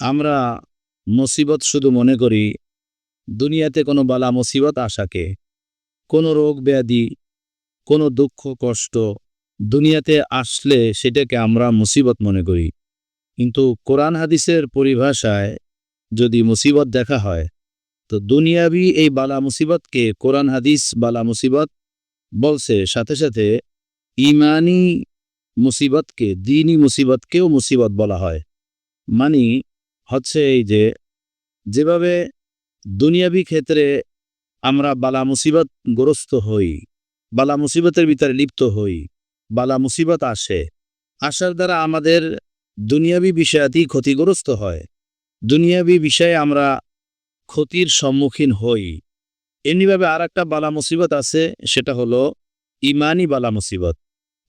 আমরা মুসিবত শুধু মনে করি, দুনিয়াতে কোনো বালা মুসিবত আসাকে কোনো রোগ ব্যাধি, কোনো দুঃখ কষ্ট, দুনিয়াতে আসলে সেটাকে আমরা মুসিবত মনে করি। কিন্তু কোরআন হাদিসের পরিভাষায় যদি মুসিবত দেখা হয়, তো দুনিয়াবি এই বালা মুসিবতকে কোরআন হাদিস বালা মুসিবত বলছে। সাথে সাথে ইমানি মুসিবতকে দিনই মুসিবতকেও মুসিবত বলা হয়। মানে হচ্ছে এই যে, যেভাবে দুনিয়াবি ক্ষেত্রে আমরা বালা মুসিবত গ্রস্ত হই, বালা মুসিবতের ভিতরে লিপ্ত হই, বালা মুসিবত আসে, আসার দ্বারা আমাদের দুনিয়াবি বিষয়াতেই ক্ষতিগ্রস্ত হয়। দুনিয়াবি বিষয়ে আমরা ক্ষতির সম্মুখীন হই। এমনিভাবে আর একটা বালা মুসিবত আছে, সেটা হলো ইমানি বালা মুসিবত,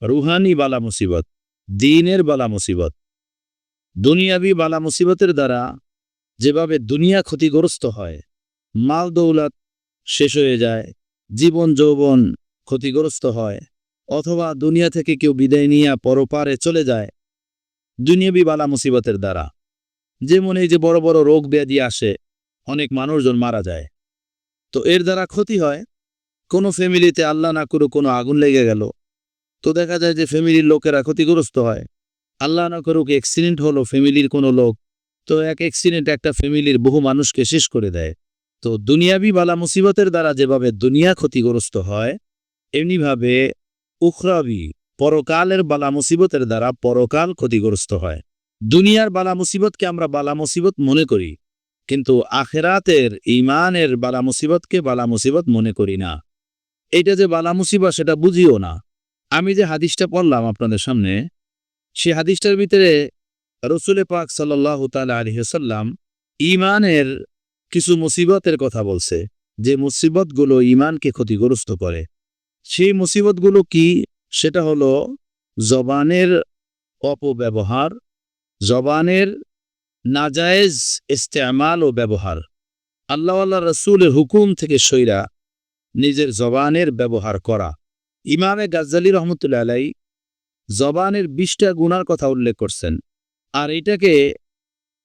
রুহানি বালা মুসিবত, দিনের বালা মুসিবত। দুনিয়াবি বালা মুসিবতের দ্বারা যেভাবে দুনিয়া ক্ষতিগ্রস্ত হয়, মাল দৌলত শেষ হয়ে যায়, জীবন যৌবন ক্ষতিগ্রস্ত হয়, অথবা দুনিয়া থেকে কেউ বিদায় নিয়ে পরপারে চলে যায়, দুনিয়াবি বালা মুসিবতের দ্বারা। যেমন এই যে বড় বড় রোগ ব্যাধি আসে, অনেক মানুষজন মারা যায়। তো এর দ্বারা ক্ষতি হয়, কোনো ফ্যামিলিতে আল্লাহ না করে কোনো আগুন লেগে গেল। তো দেখা যায় যে ফ্যামিলির লোকেরা ক্ষতিগ্রস্ত হয়। আল্লাহ না করুক অ্যাক্সিডেন্ট হলো ফ্যামিলির কোনো লোক, তো এক অ্যাক্সিডেন্ট একটা ফ্যামিলির বহু মানুষকে শেষ করে দেয়। তো দুনিয়াবি বালা মুসিবতের দ্বারা যেভাবে দুনিয়া ক্ষতিগ্রস্ত হয়, এমনিভাবে উখরাবি পরকালের বালা মুসিবতের দ্বারা পরকাল ক্ষতিগ্রস্ত হয়। দুনিয়ার বালা মুসিবতকে আমরা বালা মুসিবত মনে করি, কিন্তু আখেরাতের ইমানের বালা মুসিবতকে বালা মুসিবত মনে করি না। এইটা যে বালা মুসিবত, সেটা বুঝিও না। আমি যে হাদিসটা পড়লাম আপনাদের সামনে সে হাদিসটার ভিতরে রসুলে পাক সাল্লাহ তালা আলহিসাল্লাম ইমানের কিছু মুসিবতের কথা বলছে। যে মুসিবতগুলো ইমানকে ক্ষতিগ্রস্ত করে। সেই মুসিবতগুলো কি? সেটা হলো জবানের অপব্যবহার, জবানের নাজায়েজ ইস্তেমাল ও ব্যবহার। আল্লাহ আল্লাহ রসুলের হুকুম থেকে সইরা নিজের জবানের ব্যবহার করা। ইমামে গাজ্জালি রহমতুল্লাহ আলাই জবানের বিশটা গুণার কথা উল্লেখ করছেন। আর এটাকে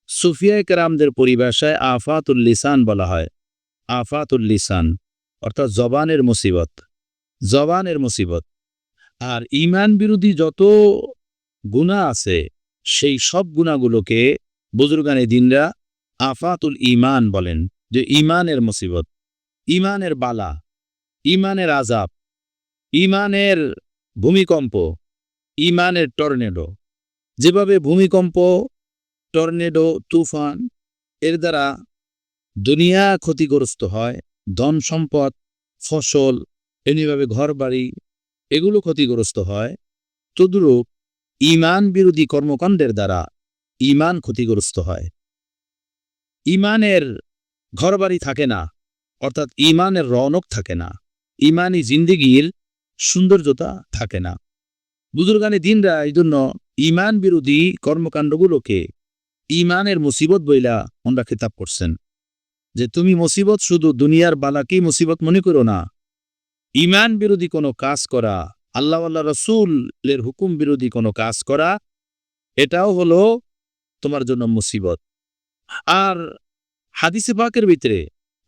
সুফিয়া কেরামদের পরিভাষায় আফাতুল লিসান বলা হয়। আফাতুল লিসান, অর্থাৎ জবানের মুসিবত। জবানের মুসিবত। আর ইমান বিরোধী যত গুণা আছে, সেই সব গুণাগুলোকে বুজুর্গানে দিনরা আফাতুল ইমান বলেন, যে ইমানের মুসিবত ইমানের বালা ইমানের আজাব ইমানের ভূমিকম্প ইমানের টর্নেডো। যেভাবে ভূমিকম্প, টর্নেডো, তুফান, এর দ্বারা দুনিয়া ক্ষতিগ্রস্ত হয়, ধন সম্পদ, ফসল, এমনিভাবে ঘরবাড়ি, এগুলো ক্ষতিগ্রস্ত হয়, তদ্রূপ ইমান বিরোধী কর্মকাণ্ডের দ্বারা ইমান ক্ষতিগ্রস্ত হয়। ইমানের ঘরবাড়ি থাকে না, অর্থাৎ ইমানের রনক থাকে না ইমানই জিন্দিগির সৌন্দর্যতা থাকে না। বুজুর্গানি দিনরা এই জন্য ইমান বিরোধী কর্মকাণ্ডগুলোকে ইমানের মুসিবত বইলা ওনরা খেতাব করছেন। যে তুমি মুসিবত শুধু দুনিয়ার বালাকেই মুসিবত মনে করো না ইমান বিরোধী কোনো কাজ করা, আল্লাহ আল্লাহ রসুলের হুকুম বিরোধী কোনো কাজ করা, এটাও হলো তোমার জন্য মুসিবত। আর হাদিসে পাকের ভিতরে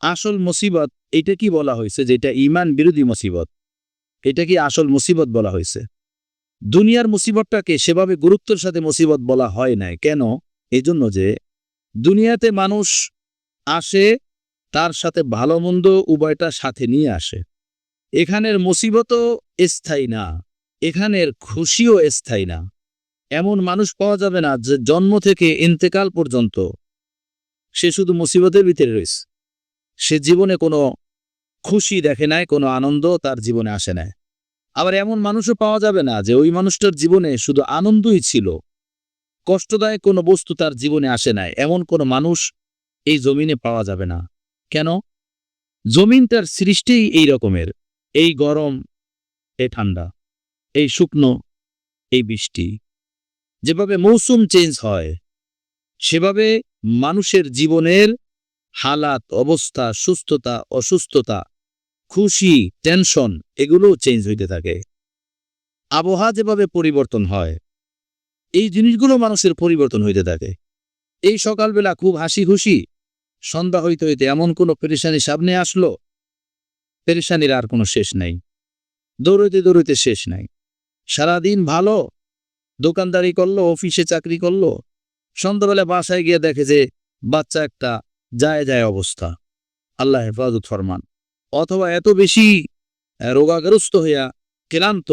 আসল মুসিবত এটা কি বলা হয়েছে যে এটা ইমান বিরোধী মুসিবত? এটা কি আসল মুসিবত বলা হয়েছে? দুনিয়ার মুসিবতটাকে সেভাবে গুরুত্বের সাথে মুসিবত বলা হয় নাই। কেন? এই জন্য যে দুনিয়াতে মানুষ আসে, তার সাথে ভালো মন্দ উভয়টা সাথে নিয়ে আসে। এখানের মুসিবতও স্থায়ী না, এখানের খুশিও স্থায়ী না। এমন মানুষ পাওয়া যাবে না যে জন্ম থেকে ইন্তেকাল পর্যন্ত সে শুধু মুসিবতের ভিতরে রয়েছে। সে জীবনে কোনো খুশি দেখে নাই, কোনো আনন্দ তার জীবনে আসে নাই। আবার এমন মানুষও পাওয়া যাবে না যে ওই মানুষটার জীবনে শুধু আনন্দই ছিল। কষ্টদায়ক কোনো বস্তু তার জীবনে আসে নাই, এমন কোনো মানুষ এই জমিনে পাওয়া যাবে না। কেন? জমিন তার সৃষ্টিই এই রকমের, এই গরম, এই ঠান্ডা, এই শুকনো, এই বৃষ্টি। যেভাবে মৌসুম চেঞ্জ হয়, সেভাবে মানুষের জীবনের হালাত, অবস্থা, সুস্থতা, অসুস্থতা খুশি টেনশন এগুলোও চেঞ্জ হইতে থাকে। আবহাওয়া যেভাবে পরিবর্তন হয়, এই জিনিসগুলো মানুষের পরিবর্তন হইতে থাকে। এই সকালবেলা খুব হাসি খুশি, সন্ধ্যা হইতে হইতে এমন কোনো পেরেশানি সামনে আসলো, পেরেশানির আর কোনো শেষ নাই। দৌড়ইতে দৌড়ইতে শেষ নাই। সারাদিন ভালো, দোকানদারি করল, অফিসে চাকরি করল, সন্ধ্যাবেলা বাসায় গিয়ে দেখে যে বাচ্চা একটা, যায় যায় অবস্থা। আল্লাহ হেফাজত ফরমান। অথবা এত বেশি রোগাগ্রস্ত হইয়া ক্লান্ত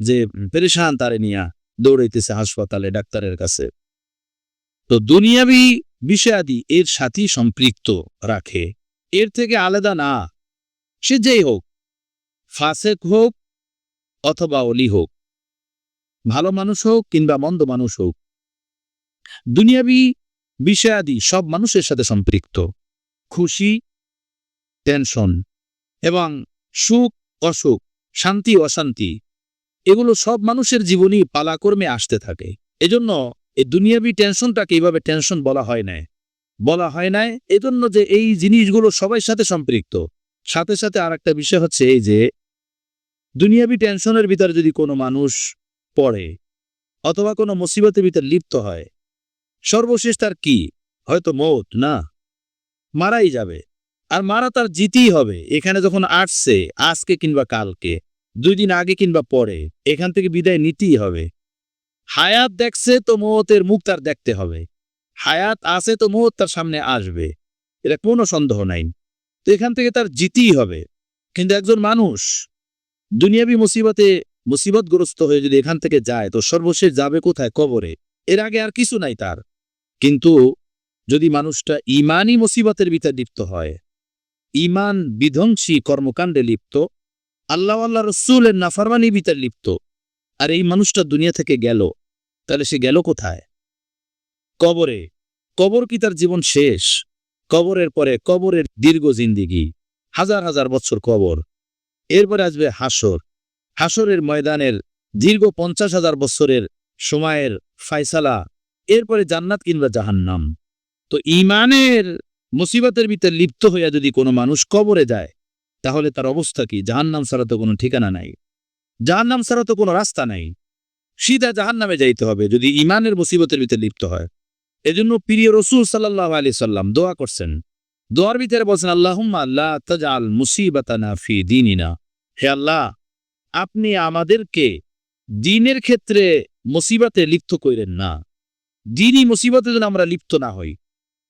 যে পেরেশান তারে নিয়া দৌড়াইতেছে হাসপাতালে ডাক্তারের কাছে। তো দুনিয়াবি বিষয়াদি এর সাথেই সম্পৃক্ত রাখে। এর থেকে আলাদা না। সে যেই হোক, ফাসেক হোক অথবা অলি হোক, ভালো মানুষ হোক কিংবা মন্দ মানুষ হোক, দুনিয়াবি বিষয়াদি সব মানুষের সাথে সম্পৃক্ত। খুশি, টেনশন এবং সুখ, অসুখ, শান্তি, অশান্তি, এগুলো সব মানুষের জীবনই পালাকর্মে আসতে থাকে। এজন্য এই দুনিয়াবি টেনশনটাকে এইভাবে টেনশন বলা হয় না বলা হয় না এজন্য যে এই জিনিসগুলো সবার সাথে সম্পৃক্ত। সাথে সাথে আর একটা বিষয় হচ্ছে এই যে, দুনিয়াবি টেনশনের ভিতরে যদি কোনো মানুষ পড়ে অথবা কোনো মুসিবতের ভিতরে লিপ্ত হয়, সর্বশেষ তার কি? হয়তো মৌত, না? মারাই যাবে। আর মারা তার জিতেই হবে। এখানে যখন আসছে, আজকে কিংবা কালকে, দুই দিন আগে কিংবা পরে, এখান থেকে বিদায় নিতেই হবে। হায়াত দেখছে তো মৌতের মুখ তার দেখতে হবে। হায়াত আছে তো মৌত তার সামনে আসবে। এটা কোনো সন্দেহ নাই। তো এখান থেকে তার জিতেই হবে। কিন্তু একজন মানুষ দুনিয়াবি মুসিবতে মুসিবতগ্রস্ত হয়ে যদি এখান থেকে যায়, তো সর্বশেষ যাবে কোথায়? কবরে। এর আগে আর কিছু নাই তার। কিন্তু যদি মানুষটা ইমানই মুসিবতের ভিতরে লিপ্ত হয় ইমান বিধ্বংসী কর্মকাণ্ডে লিপ্ত, আল্লাহ আল্লাহ রসুলের নাফারমানি ভিতরে লিপ্ত। আর এই মানুষটা দুনিয়া থেকে গেল, তাহলে সে গেল কোথায়? কবরে। কবর কি তার জীবন শেষ? কবরের পরে কবরের দীর্ঘ জিন্দিগি, হাজার হাজার বছর কবর। এরপরে আসবে হাসর হাসরের ময়দানের দীর্ঘ পঞ্চাশ হাজার বছরের সময়ের ফায়সালা, এরপরে জান্নাত কিংবা জাহান্নাম। তো ইমানের মুসিবতের ভিতরে লিপ্ত হইয়া যদি কোনো মানুষ কবরে যায়, তাহলে তার অবস্থা কি? জাহান্নাম ছাড়া তো কোনো ঠিকানা নাই। জাহান্নাম ছাড়া তো কোনো রাস্তা নাই। সিধা জাহান্নামে যাইতে হবে যদি ইমানের মুসিবতের ভিতরে লিপ্ত হয়। এজন্য প্রিয় রসুল সাল্লাহ আলি সাল্লাম দোয়া করছেন। দোয়ার ভিতরে বলছেন, আল্লাহুম্মা আল্লাহ তাজাল মুসিবাতানা ফি দিনিনা। হে আল্লাহ, আপনি আমাদেরকে দিনের ক্ষেত্রে মুসিবতে লিপ্ত কইরেন না। দিনই মুসিবতে যেন আমরা লিপ্ত না হই।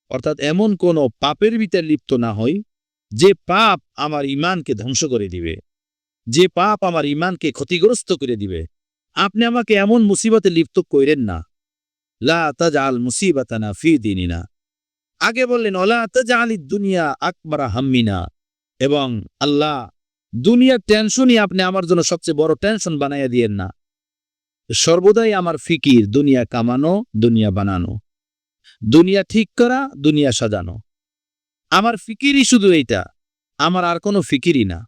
অর্থাৎ এমন কোন পাপের ভিতরে লিপ্ত না হই, যে পাপ আমার ইমানকে ধ্বংস করে দিবে, যে পাপ আমার ইমানকে ক্ষতিগ্রস্ত করে দিবে। আপনি আমাকে এমন মুসিবতে লিপ্ত কইরেন না। লা তাজাল মুসিবাতানা ফি দিনিনা। আগে বললেন, অলা তাজালি দুনিয়া আকবারা হাম্মিনা। এবং আল্লাহ, দুনিয়ার টেনশনই আপনি আমার জন্য সবচেয়ে বড় টেনশন বানাইয়া দিয়েন না। সর্বদাই আমার ফিকির, দুনিয়া কামানো, দুনিয়া বানানো। দুনিয়া ঠিক করা, দুনিয়া সাজানো। আমার ফিকিরই শুধু এইটা, আমার আর কোনো ফিকিরই না।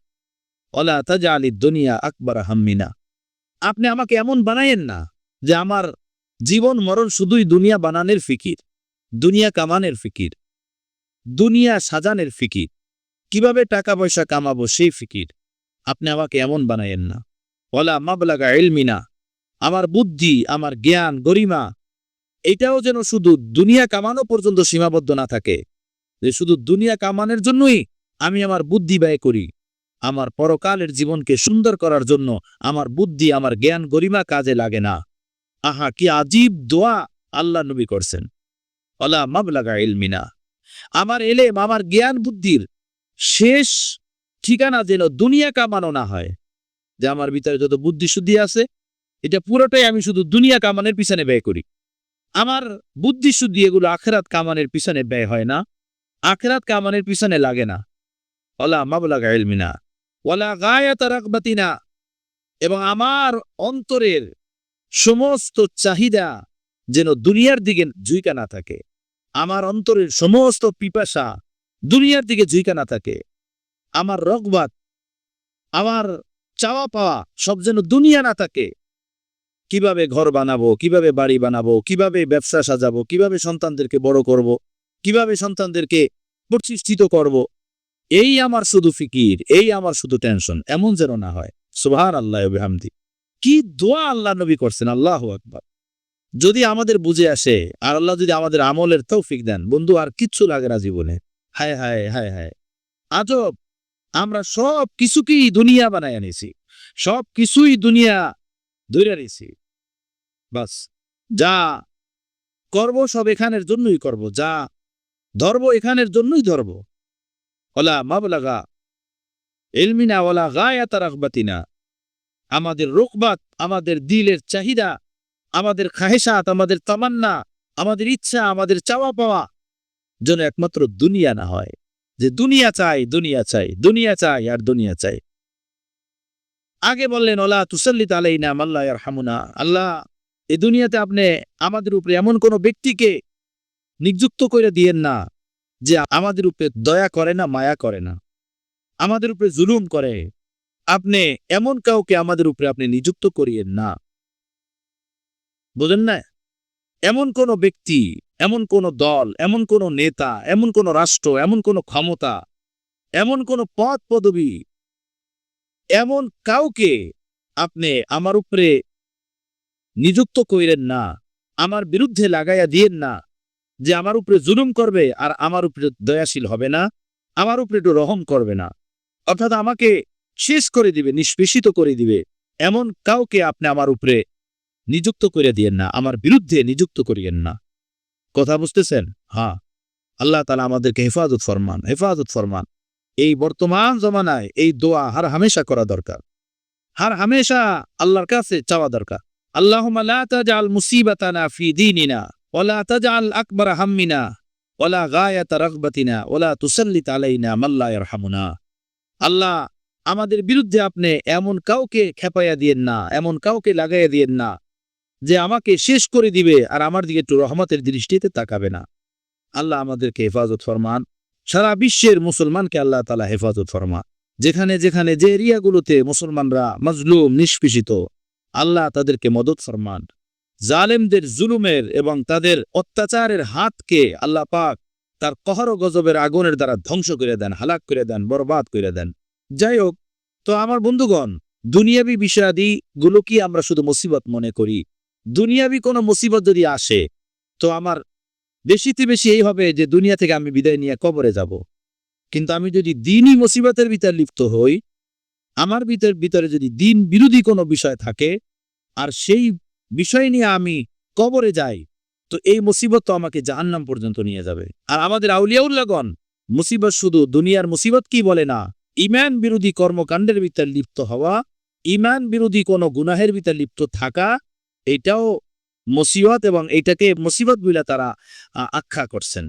অলা তাজা আলী দুনিয়া আকবর হাম্মিনা। আপনি আমাকে এমন বানায়েন না যে আমার জীবন মরণ শুধুই দুনিয়া বানানের ফিকির, দুনিয়া কামানের ফিকির, দুনিয়া সাজানের ফিকির। কীভাবে টাকা পয়সা কামাবো সেই ফিকির? আপনি আমাকে এমন বানায়েন না। ওলা মাবলাগা এলমিনা আমার বুদ্ধি, আমার জ্ঞান গরিমা এটাও যেন শুধু দুনিয়া কামানো পর্যন্ত সীমাবদ্ধ না থাকে, যে শুধু দুনিয়া কামানোর জন্যই আমি আমার বুদ্ধি ব্যয় করি, আমার পরকালের জীবনকে সুন্দর করার জন্য আমার বুদ্ধি, আমার জ্ঞান গরিমা কাজে লাগে না। আহা, কি আজীব দোয়া আল্লাহ নবী করছেন। অলা মাবলাগা ইলমিনা। আমার এলেম, আমার জ্ঞান বুদ্ধির শেষ ঠিকানা যেন দুনিয়া কামানো না হয়, যে আমার ভিতরে যত বুদ্ধি শুদ্ধি আছে, এটা পুরোটাই আমি শুধু দুনিয়া কামানের পিছনে ব্যয় করি। আমার বুদ্ধি শুদ্ধি এগুলো আখেরাত কামানের পিছনে ব্যয় হয় না। আখেরাত কামানের পিছনে লাগে না। ওলা মাবলাগা ইলমিনা, ওলা গায়াত রাকবাতিনা এবং আমার অন্তরের সমস্ত চাহিদা যেন দুনিয়ার দিকে জুইকা না থাকে। আমার অন্তরের সমস্ত পিপাসা দুনিয়ার দিকে জুইকা না থাকে। আমার রগবাত, আমার চাওয়া পাওয়া সব যেন দুনিয়া না থাকে। কীভাবে ঘর বানাবো, কীভাবে বাড়ি বানাবো, কীভাবে ব্যবসা সাজাবো, কীভাবে সন্তানদেরকে বড় করব, কীভাবে সন্তানদেরকে প্রতিষ্ঠিত করব, এই আমার শুধু ফিকির, এই আমার শুধু টেনশন এমন যেন না হয়। সুবহান আল্লাহ হামদি কি দোয়া আল্লাহ নবী করছেন, আল্লাহ আকবার। যদি আমাদের বুঝে আসে, আর আল্লাহ যদি আমাদের আমলের তৌফিক দেন, বন্ধু, আর কিচ্ছু লাগে না জীবনে। হায় হায় হায় হায়। আজব! আমরা সব কিছুকেই দুনিয়া বানায় নিছি সব কিছুই দুনিয়া ধরে নিছি বাস, যা করব সব এখানের জন্যই করব, যা ধরব এখানের জন্যই ধরব। ওলা মাবলাগা এলমিনা ওলা গায়াতা রাখবাতিনা আমাদের রোকবাত, আমাদের দিলের চাহিদা, আমাদের খাহেসাত, আমাদের তামান্না, আমাদের ইচ্ছা, আমাদের চাওয়া পাওয়া যেন একমাত্র দুনিয়া না হয়। যে দুনিয়া চাই দুনিয়া চাই দুনিয়া চাই আর দুনিয়া চাই। আগে বললেন, ওলা তুসাল্লিত আলাইনা মাল্লা হামুনা আল্লাহ এই দুনিয়াতে আপনি আমাদের উপরে এমন কোন ব্যক্তিকে নিযুক্ত করে দিয়েন না যে আমাদের উপরে দয়া করে না, মায়া করে না। আমাদের উপরে জুলুম করে। আপনি এমন কাউকে আমাদের উপরে আপনি নিযুক্ত করিয়েন না। বুঝেন না? এমন কোন ব্যক্তি, এমন কোন দল, এমন কোন নেতা, এমন কোন রাষ্ট্র, এমন কোন ক্ষমতা, এমন কোন পদ পদবী এমন কাউকে আপনি আমার উপরে নিযুক্ত কইরেন না, আমার বিরুদ্ধে লাগাইয়া দিয়েন না যে আমার উপরে জুলুম করবে আর আমার উপরে দয়াশীল হবে না, আমার উপরে একটু রহম করবে না। অর্থাৎ আমাকে শেষ করে দিবে, নিষ্পেষিত করে দিবে। এমন কাউকে আপনি আমার উপরে নিযুক্ত করে দিয়েন না, আমার বিরুদ্ধে নিযুক্ত করিয়েন না। কথা বুঝতেছেন? হ্যাঁ। আল্লাহ তালা আমাদেরকে হেফাজত ফরমান হেফাজত ফরমান। এই বর্তমান জমানায় এই দোয়া হার হামেশা করা দরকার। হার হামেশা আল্লাহর কাছে চাওয়া দরকার। আল্লাহুম্মা লা তাজআল মুসিবাতানা ফি দীনিনা ওয়ালা তাজআল আকবার হাম্মিনা ওয়ালা গায়াতা রাগবাতিনা ওয়ালা তুসাল্লিত আলাইনা মাল্লা ইয়ারহামুনা। আল্লাহ, আমাদের বিরুদ্ধে আপনি এমন কাউকে খেপাইয়া দিয়েন না, এমন কাউকে লাগাইয়া দিয়েন না যে আমাকে শেষ করে দিবে আর আমার দিকে একটু রহমতের দৃষ্টিতে তাকাবে না। আল্লাহ আমাদেরকে হেফাজত ফরমান। সারা বিশ্বের মুসলমানকে আল্লাহ তালা হেফাজত ফরমান যেখানে যেখানে যে এরিয়াগুলোতে মুসলমানরা মজলুম, নিষ্পেষিত, আল্লাহ তাদেরকে মদত ফরমান। জালেমদের জুলুমের এবং তাদের অত্যাচারের হাতকে আল্লাহ পাক তার কহর গজবের আগুনের দ্বারা ধ্বংস করে দেন, হালাক করে দেন, বরবাদ করে দেন। যাই হোক, তো আমার বন্ধুগণ, দুনিয়াবি বিষয়াদি গুলো কি আমরা শুধু মুসিবত মনে করি? দুনিয়াবি কোনো মুসিবত যদি আসে, তো আমার বেশিতে বেশি এই হবে যে দুনিয়া থেকে আমি বিদায় নিয়ে কবরে যাব। কিন্তু আমি যদি দিনই মুসিবতের ভিতর লিপ্ত হই, আমার ভিতর, ভিতরে যদি দিন বিরোধী কোনো বিষয় থাকে, আর সেই বিষয় নিয়ে আমি কবরে যাই, তো এই মুসিবত তো আমাকে জাহান্নাম পর্যন্ত নিয়ে যাবে। আর আমাদের আউলিয়াউল্লাগণ মুসিবত শুধু দুনিয়ার মুসিবত কি বলে না ইমান বিরোধী কর্মকাণ্ডের ভিতর লিপ্ত হওয়া ইমান বিরোধী কোনো গুনাহের ভিতর লিপ্ত থাকা, এটাও মুসিবত এবং এটাকে মুসিবত বলে তারা আখ্যা করছেন।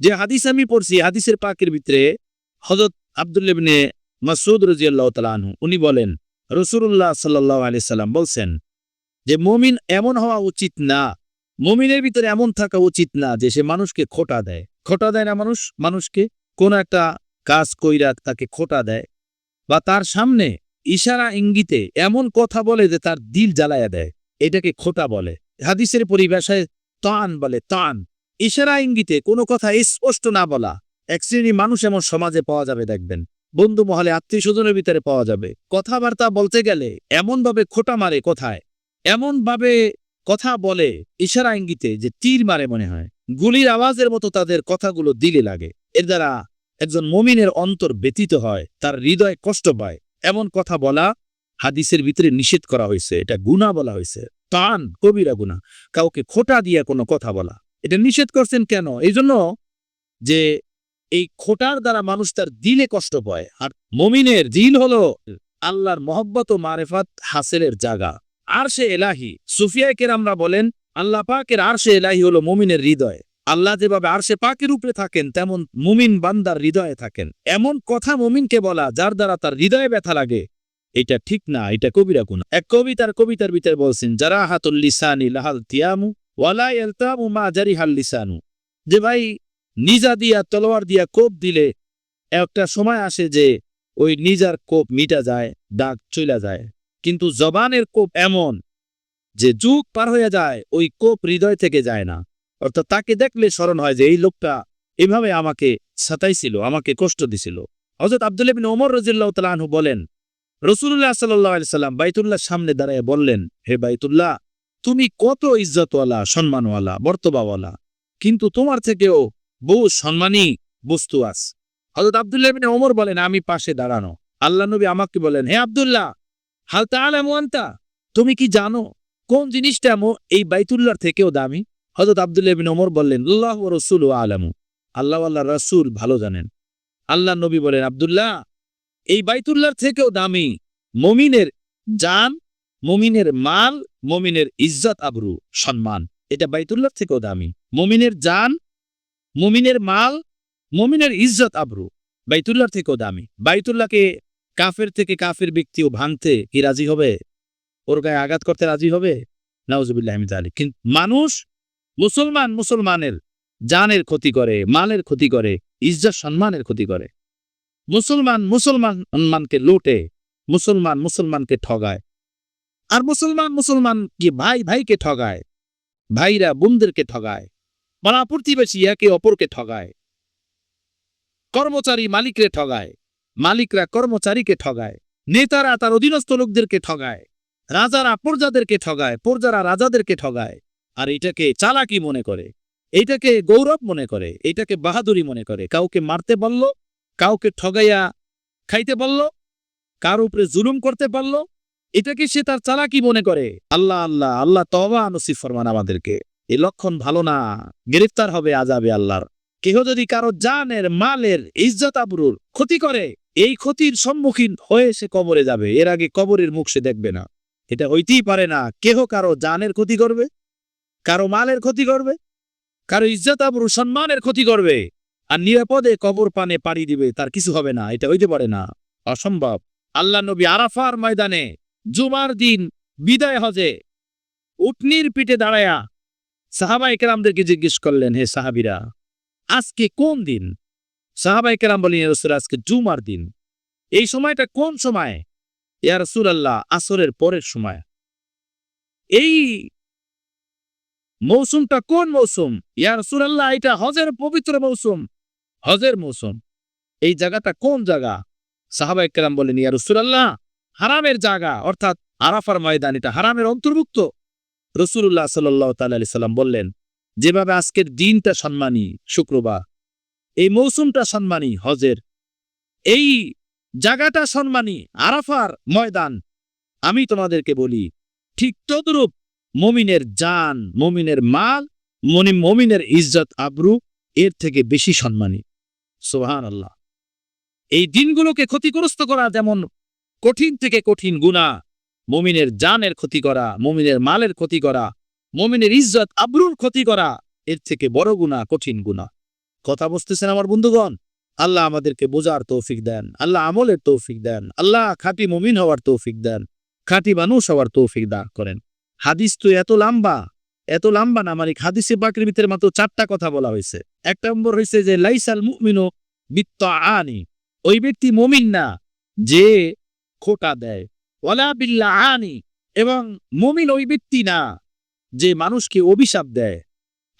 যে হাদিস আমি পড়ছি হাদিসের পাকের ভিতরে হজরত আবদুল্লেবনে মাসুদ রাজিয়াল্লাহ তালাহু উনি বলেন রসুল্লাহ সাল্লাহ আলি সাল্লাম বলছেন যে, মমিন এমন হওয়া উচিত না। মমিনের ভিতরে এমন থাকা উচিত না যে, সে মানুষকে খোটা দেয়। খোটা দেয় না মানুষ? মানুষকে কোন একটা কাজ কইরা তাকে খোটা দেয় বা তার সামনে ইশারা ইঙ্গিতে এমন কথা বলে যে, তার দিল জ্বালায়া দেয়। এটাকে খোটা বলে। হাদিসের পরিভাষায় তান বলে, তান। ইশারা ইঙ্গিতে কোনো কথা স্পষ্ট না বলা। এক শ্রেণি মানুষ এমন সমাজে পাওয়া যাবে, দেখবেন। বন্ধু মহলে, আত্মীয় স্বজনের ভিতরে পাওয়া যাবে। কথাবার্তা বলতে গেলে এমনভাবে খোটা মারে কোথায়? এমনভাবে কথা বলে ইশারা ইঙ্গিতে যে তীর মারে মনে হয়। গুলির আওয়াজের মতো তাদের কথাগুলো দিলে লাগে। এর দ্বারা একজন মমিনের অন্তর ব্যতীত হয়, তার হৃদয় কষ্ট পায়। এমন কথা বলা হাদিসের ভিতরে নিষেধ করা হয়েছে, এটা গুণা বলা হয়েছে। তান কবিরা গুণা কাউকে খোটা দিয়ে কোনো কথা বলা। এটা নিষেধ করছেন কেন? এই জন্য যে এই খোটার দ্বারা মানুষ তার দিলে কষ্ট পায়। আর মমিনের দিল হলো আল্লাহর মহব্বত ও মারেফাত হাসেলের জায়গা। আর সে এলাহি সুফিয়াকের আমরা বলেন, আল্লাহ পাকের আর সে এলাহি হলো মমিনের হৃদয়। আল্লাহ যেভাবে আর সে পাকের উপরে থাকেন, তেমন মুমিন বান্দার হৃদয়ে থাকেন। এমন কথা মুমিনকে বলা, যার দ্বারা তার হৃদয়ে ব্যথা লাগে। এটা ঠিক না, এটা কবিরা গুণ এক কবিতার কবিতার ভিতরে বলছেন, যারা হাতুল লিসানি লাহাল তিয়ামু, ওয়ালা ইলতামু মা জারিহাল লিসানু। যে ভাই, নিজা দিয়া, তলোয়ার দিয়া কোপ দিলে একটা সময় আসে যে ওই নিজার কোপ মিটা যায়, দাগ চইলা যায়। কিন্তু জবানের কোপ এমন যে যুগ পার হয়ে যায়, ওই কোপ হৃদয় থেকে যায় না। অর্থাৎ তাকে দেখলে স্মরণ হয় যে এই লোকটা এভাবে আমাকে সাতাইছিল, আমাকে কষ্ট দিছিল। হজরত আব্দুল বিন ওমর রাজিল্লাহ তালাহু বলেন রসুল্লাহ সাল্লাহ সাল্লাম বাইতুল্লাহ সামনে দাঁড়ায় বললেন, হে বাইতুল্লাহ, তুমি কত ইজ্জতওয়ালা, সম্মানওয়ালা, বর্তবাওয়ালা, কিন্তু তোমার থেকেও বহু সম্মানী বস্তু আছে হজরত আবদুল্লাহ ওমর বলেন, আমি পাশে দাঁড়ানো। আল্লাহ নবী আমাকে বলেন, হে আবদুল্লাহ হালতা তাআলামু আনতা? তুমি কি জানো কোন জিনিসটা এই বাইতুল্লাহর থেকেও দামি? হজরত আবদুল্লাহ বিন ওমর বললেন, আল্লাহ রসুল ও আলামু। আল্লাহ আল্লাহ রসুল ভালো জানেন। আল্লাহ নবী বলেন, আবদুল্লাহ এই বাইতুল্লাহর থেকেও দামি। মমিনের জান, মমিনের মাল, মমিনের ইজ্জত, আবরু, সম্মান, এটা বাইতুল্লার থেকেও দামি। মমিনের জান, মমিনের মাল, মমিনের ইজ্জত, আবরু, বাইতুল্লাহর থেকেও দামি। বাইতুল্লাহকে কাফের থেকে কাফের ব্যক্তিও ভাঙতে কি রাজি হবে? ওর গায়ে আঘাত করতে রাজি হবে? নাউজুবিল্লাহ আলী কিন্তু মানুষ মুসলমান মুসলমানের জানের ক্ষতি করে, মালের ক্ষতি করে, ইজ্জত, সম্মানের ক্ষতি করে। মুসলমান মুসলমান সম্মানকে লুটে, মুসলমান মুসলমানকে ঠগায়। আর মুসলমান মুসলমান কি ভাই ভাইকে ঠগায়? ভাইরা বোনদেরকে ঠগায়, পাড়া প্রতিবেশী একে অপরকে ঠগায়। কর্মচারী মালিকরে ঠগায়, মালিকরা কর্মচারীকে ঠগায়, নেতারা তার অধীনস্থ লোকদেরকে ঠগায়, রাজারা প্রজাদেরকে ঠগায়, প্রজারা রাজাদেরকে ঠগায়। আর এটাকে চালাকি মনে করে এইটাকে গৌরব মনে করে এইটাকে বাহাদুরি মনে করে, কাউকে মারতে বলল কাউকে ঠগাইয়া খাইতে বলল কার উপরে জুলুম করতে পারল, এটাকে সে তার চালাকি মনে করে। আল্লাহ আল্লাহ আল্লাহ তবা নসিব ফরমান আমাদেরকে। এ লক্ষণ ভালো না। গ্রেফতার হবে আজাবে আল্লাহর। কেহ যদি কারও জানের, মালের, ইজ্জত আবরুর ক্ষতি করে, এই ক্ষতির সম্মুখীন হয়ে সে কবরে যাবে। এর আগে কবরের মুখ সে দেখবে না। এটা হইতেই পারে না। কেহ কারও জানের ক্ষতি করবে, কারও মালের ক্ষতি করবে, কারও ইজ্জত আবরু সম্মানের ক্ষতি করবে। আর নিরাপদে কবর পানে পাড়ি দিবে, তার কিছু হবে না, এটা হইতে পারে না। অসম্ভব। আল্লাহ নবী আরাফার ময়দানে জুমার দিন বিদায় হজে উটনির পিঠে দাঁড়ায়া সাহাবা একরামদেরকে জিজ্ঞেস করলেন, হে সাহাবিরা, আজকে কোন দিন? সাহাবা একরাম বলেন রাসূল আজকে জুমার দিন। এই সময়টা কোন সময়? ইয়া রাসূলুল্লাহ, আসরের পরের সময়। এই মৌসুমটা কোন মৌসুম? ইয়া রাসূলুল্লাহ, এটা হজের পবিত্র মৌসুম। হজের মৌসুম। এই জায়গাটা কোন জায়গা? সাহাবা একরাম বলেন, ইয়া রাসূলুল্লাহ, হারামের জায়গা। অর্থাৎ আরাফার ময়দান, এটা হারামের অন্তর্ভুক্ত। রসুল্লাহ সাল্লাহ তাল্লাহ সাল্লাম বললেন, যেভাবে আজকের দিনটা সম্মানী, শুক্রবার, এই মৌসুমটা সম্মানী, হজের। এই জায়গাটা সম্মানী, আরাফার ময়দান। আমি তোমাদেরকে বলি, ঠিক তদরূপ মমিনের জান, মমিনের মাল মনি মমিনের ইজ্জত আবরু এর থেকে বেশি সম্মানী। সোহান আল্লাহ এই দিনগুলোকে ক্ষতিগ্রস্ত করা যেমন কঠিন থেকে কঠিন গুণা মমিনের জানের ক্ষতি করা, মমিনের মালের ক্ষতি করা, মমিনের ইজ্জত, আবরুর ক্ষতি করা, এর থেকে বড় গুণা কঠিন গুণা কথা বুঝতেছেন আমার বন্ধুগণ? আল্লাহ আমাদেরকে বোঝার তৌফিক দেন, আল্লাহ আমলের তৌফিক দেন, আল্লাহ খাঁটি মমিন হওয়ার তৌফিক দেন, খাঁটি মানুষ হওয়ার তৌফিক দান করেন। হাদিস তো এত লম্বা এত লম্বা না মানে হাদিসে বাকরির ভিতরে মাত্র চারটা কথা বলা হয়েছে। এক নম্বর হয়েছে যে, লাইসাল মুমিনো বিত্ত আনি ওই ব্যক্তি মমিন না, যে খোটা দেয়। ওলা বিল্লা আনি এবং মমিন ওই ব্যক্তি না, যে মানুষকে অভিশাপ দেয়।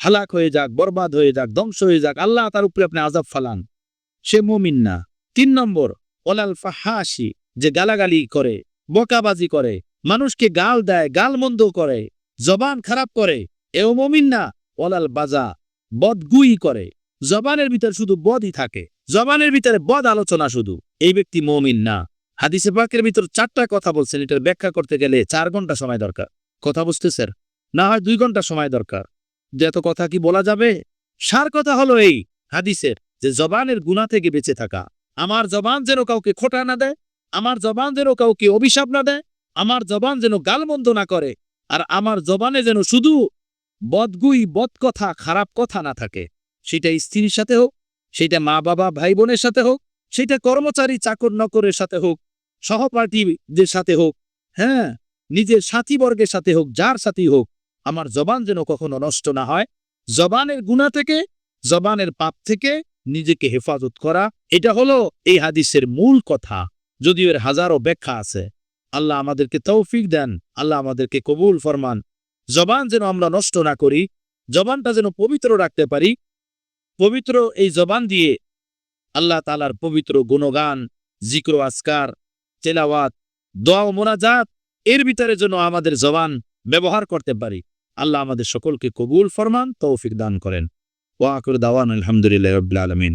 হালাক হয়ে যাক, বরবাদ হয়ে যাক, ধ্বংস হয়ে যাক, আল্লাহ তার উপরে আপনি আজাব ফালান। সে মমিন না। তিন নম্বর ওলাল ফাহাসি যে গালাগালি করে, বকাবাজি করে, মানুষকে গাল দেয় গাল মন্দ করে, জবান খারাপ করে, এও মমিন না। ওলাল বাজা বদগুই করে। জবানের ভিতরে শুধু বদই থাকে। জবানের ভিতরে বদ আলোচনা শুধু। এই ব্যক্তি মমিন না। হাদিসে পাকের ভিতর চারটা কথা বলছেন, এটার ব্যাখ্যা করতে গেলে চার ঘণ্টা সময় দরকার। কথা বুঝতে স্যার না হয় দুই ঘণ্টা সময় দরকার। যে এত কথা কি বলা যাবে? সার কথা হলো এই হাদিসের যে জবানের গুণা থেকে বেঁচে থাকা। আমার জবান যেন কাউকে খোটা না দেয়, আমার জবান যেন কাউকে অভিশাপ না দেয়, আমার জবান যেন গালমন্দ না করে, আর আমার জবানে যেন শুধু বদগুই বদ কথা, খারাপ কথা না থাকে। সেটা স্ত্রীর সাথে হোক, সেটা মা বাবা, ভাই বোনের সাথে হোক, সেটা কর্মচারী চাকর নকরের সাথে হোক, সহপাঠীদের সাথে হোক হ্যাঁ নিজের সাথীবর্গের সাথে হোক, যার সাথেই হোক, আমার জবান যেন কখনো নষ্ট না হয়। জবানের গুণা থেকে, জবানের পাপ থেকে নিজেকে হেফাজত করা, এটা হলো এই হাদিসের মূল কথা। যদিও এর হাজারো ব্যাখ্যা আছে। আল্লাহ আমাদেরকে তৌফিক দেন, আল্লাহ আমাদেরকে কবুল ফরমান। জবান যেন আমরা নষ্ট না করি, জবানটা যেন পবিত্র রাখতে পারি। পবিত্র এই জবান দিয়ে আল্লাহ তালার পবিত্র গুণগান, জিক্র আসকার তেলাওয়াত, দোয়া মোনাজাত, এর ভিতরে যেন আমাদের জবান ব্যবহার করতে পারি। আল্লাহ আমাদের সকলকে কবুল ফরমান, তৌফিক দান করেন। ওয়াকুর দাওয়ান আলহামদুলিল্লাহ রবিল আলমিন।